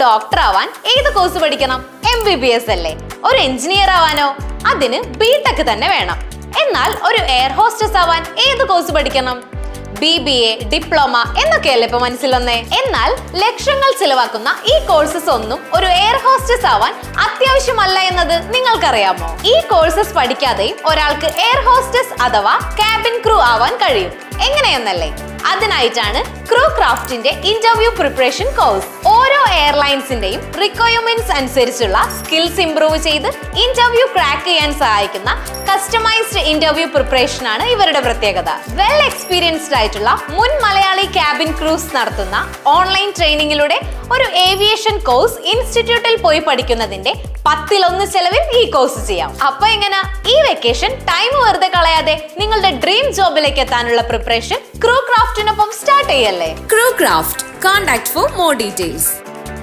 Doctor ആവാൻ ഏത് course പഠിക്കണം? എം ബി ബി എസ് അല്ലേ? ഒരു എഞ്ചിനീയർ ആവാനോ? അതിന് ബി ടെക് തന്നെ വേണം. എന്നാൽ ഒരു എയർ ഹോസ്റ്റസ് ആവാൻ ഏത് കോഴ്സ് പഠിക്കണം? ബി ബി എ ഡിപ്ലോമ എന്നൊക്കെയല്ലേ ഇപ്പൊ മനസ്സിൽ വന്നേ എന്നാൽ ലക്ഷങ്ങൾ ചിലവാക്കുന്ന ഈ കോഴ്സസ് ഒന്നും ഒരു എയർ ഹോസ്റ്റസ് ആവാൻ അത്യാവശ്യമല്ല എന്നത് നിങ്ങൾക്കറിയാമോ? ഈ കോഴ്സസ് പഠിക്കാതെയും ഒരാൾക്ക് എയർ ഹോസ്റ്റസ് അഥവാ ക്യാബിൻ ക്രൂ ആവാൻ കഴിയും. എങ്ങനെയെന്നല്ലേ? അതിനായിട്ടാണ് ക്രൂ ക്രാഫ്റ്റിന്റെ ഇന്റർവ്യൂ പ്രിപ്പറേഷൻ കോഴ്സ് ഓരോ എയർലൈൻസിന്റെയും റിക്വയർമെന്റ്സ് അനുസരിച്ചുള്ള സ്കിൽസ് ഇംപ്രൂവ് ചെയ്ത് ഇന്റർവ്യൂ ക്രാക്ക് ചെയ്യാൻ സഹായിക്കുന്ന കസ്റ്റമൈസ്ഡ് ഇന്റർവ്യൂ പ്രിപ്പറേഷൻ ആണ് ഇവരുടെ പ്രത്യേകത. വെൽ എക്സ്പീരിയൻസ്ഡ് ആയിട്ടുള്ള മുൻ മലയാളി ക്യാബിൻ ക്രൂസ് നടത്തുന്ന ഓൺലൈൻ ട്രെയിനിങ്ങിലൂടെ ഒരു ഏവിയേഷൻ കോഴ്സ് ഇൻസ്റ്റിറ്റ്യൂട്ടിൽ പോയി പഠിക്കുന്നതിന്റെ പത്തിലൊന്ന് ചെലവിൽ ഈ കോഴ്സ് ചെയ്യാം. അപ്പൊ എങ്ങനെ? ഈ വെക്കേഷൻ ടൈം വെറുതെ കളയാതെ നിങ്ങളുടെ ഡ്രീം ജോബിലേക്ക് എത്താനുള്ള പ്രിപ്പറേഷൻ ക്രൂ ക്രാഫ്റ്റിനൊപ്പം സ്റ്റാർട്ട് ചെയ്യല്ലേ Crowcraft. Contact for more details.